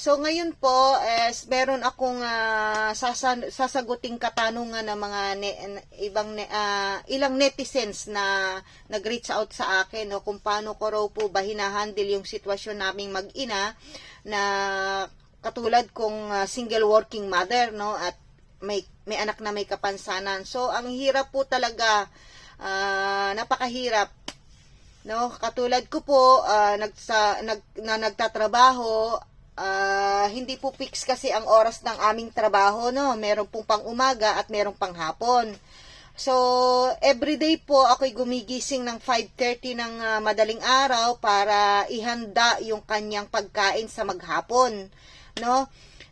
So ngayon po, is meron akong sasa- sasaguting katanungan ng mga ne- ibang ne- ah, ilang netizens na nag-reach out sa akin no kung paano ko raw po ba hinahandle yung sitwasyon naming mag-ina na katulad kong ah, single working mother no at may may anak na may kapansanan. So ang hirap po talaga ah, napakahirap no katulad ko po ah, nagsa, nag, na nagtatrabaho ah, hindi po fix kasi ang oras ng aming trabaho no meron pong pang umaga at merong pang hapon so everyday po ako'y gumigising ng 5:30 ng ah, madaling araw para ihanda yung kanyang pagkain sa maghapon no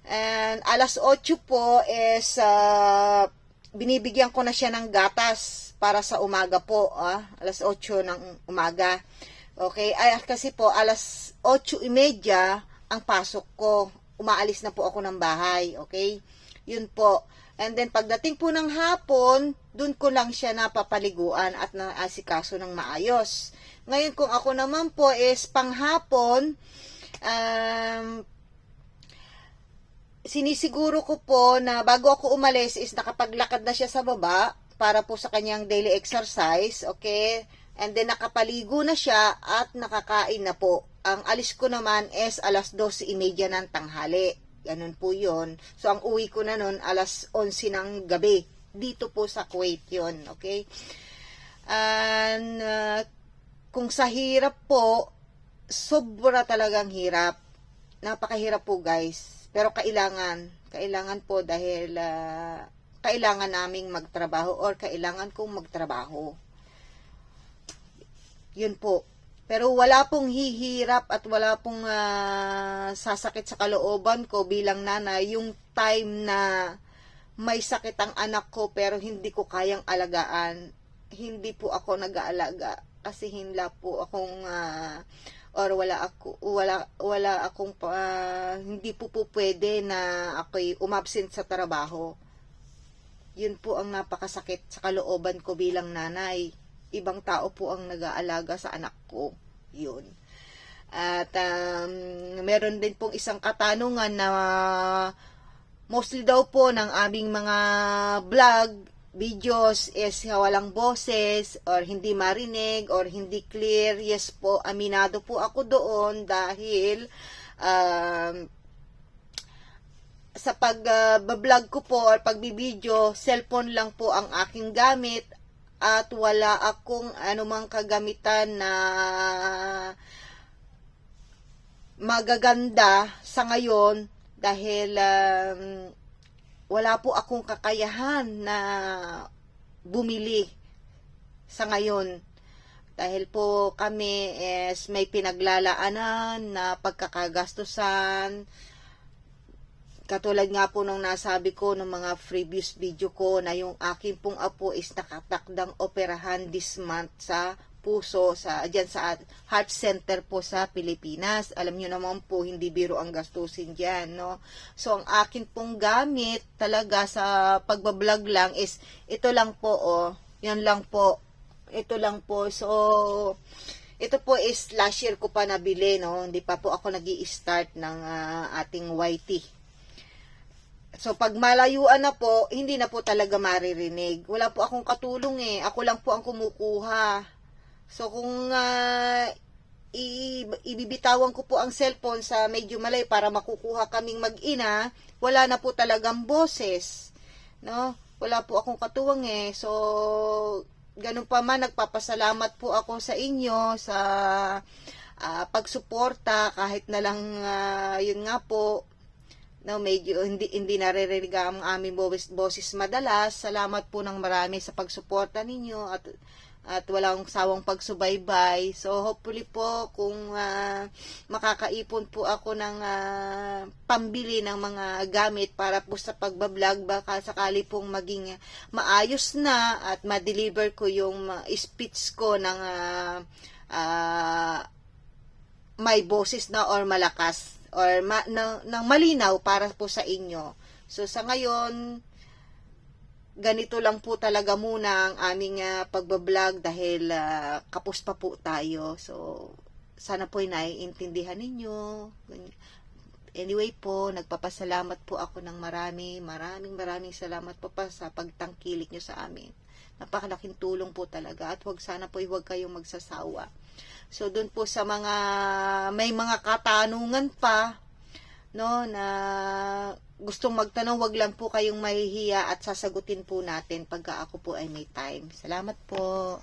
and alas 8 po is ah, binibigyan ko na siya ng gatas para sa umaga po, ah, alas 8 ng umaga. Okay, ay kasi po alas 8:30 ang pasok ko. Umaalis na po ako ng bahay, okay? Yun po. And then pagdating po ng hapon, dun ko lang siya napapaliguan at naasikaso ng maayos. Ngayon kung ako naman po is panghapon, um, sinisiguro ko po na bago ako umalis is nakapaglakad na siya sa baba para po sa kanyang daily exercise, okay? And then nakapaligo na siya at nakakain na po. Ang alis ko naman is alas 12.30 ng tanghali. Ganun po yon. So ang uwi ko na nun alas 11 ng gabi. Dito po sa Kuwait yon, okay? And uh, kung sa hirap po, sobra talagang hirap. Napakahirap po guys. Pero kailangan, kailangan po dahil ah, kailangan naming magtrabaho or kailangan kong magtrabaho. Yun po. Pero wala pong hihirap at wala pong ah, sasakit sa kalooban ko bilang nanay yung time na may sakit ang anak ko pero hindi ko kayang alagaan. Hindi po ako nag-aalaga kasi hindi po akong ah, or wala ako wala wala akong ah, hindi po po pwede na ako'y umabsent sa trabaho. Yun po ang napakasakit sa kalooban ko bilang nanay. Ibang tao po ang nag-aalaga sa anak ko. Yun. At um, meron din pong isang katanungan na mostly daw po ng aming mga vlog, videos is walang boses or hindi marinig or hindi clear. Yes po, aminado po ako doon dahil um, sa pag-vlog ko po or pagbibideo, cellphone lang po ang aking gamit at wala akong anumang kagamitan na magaganda sa ngayon dahil um, wala po akong kakayahan na bumili sa ngayon. Dahil po kami is may pinaglalaanan na pagkakagastusan katulad nga po nung nasabi ko ng mga previous video ko na yung akin pong apo is nakatakdang operahan this month sa puso sa diyan sa heart center po sa Pilipinas. Alam niyo naman po hindi biro ang gastusin diyan, no. So ang akin pong gamit talaga sa pagba-vlog lang is ito lang po oh. Yan lang po. Ito lang po. So ito po is last year ko pa nabili, no. Hindi pa po ako nag-i-start ng ah, ating YT. So, pag malayuan na po, hindi na po talaga maririnig. Wala po akong katulong eh. Ako lang po ang kumukuha. So, kung i- ibibitawan ko po ang cellphone sa medyo malay para makukuha kaming mag-ina, wala na po talagang boses. No? Wala po akong katuwang eh. So, ganun pa man, nagpapasalamat po ako sa inyo sa ah, pagsuporta kahit na lang ah, yun nga po no medyo hindi hindi naririnig ang aming boses, madalas salamat po ng marami sa pagsuporta ninyo at at walang sawang pagsubaybay. So hopefully po kung ah, makakaipon po ako ng ah, pambili ng mga gamit para po sa pagbablog baka sakali pong maging maayos na at ma-deliver ko yung ah, speech ko ng ah, ah, may boses na or malakas or ma, na, ng malinaw para po sa inyo. So sa ngayon, ganito lang po talaga muna ang aming uh, pagbablog dahil ah, kapos pa po tayo. So sana po ay naiintindihan ninyo. Anyway po, nagpapasalamat po ako ng marami, maraming maraming salamat po pa sa pagtangkilik nyo sa amin. Napakalaking tulong po talaga at wag sana po huwag kayong magsasawa. So doon po sa mga may mga katanungan pa no na gustong magtanong, wag lang po kayong mahihiya at sasagutin po natin pagka ako po ay may time. Salamat po.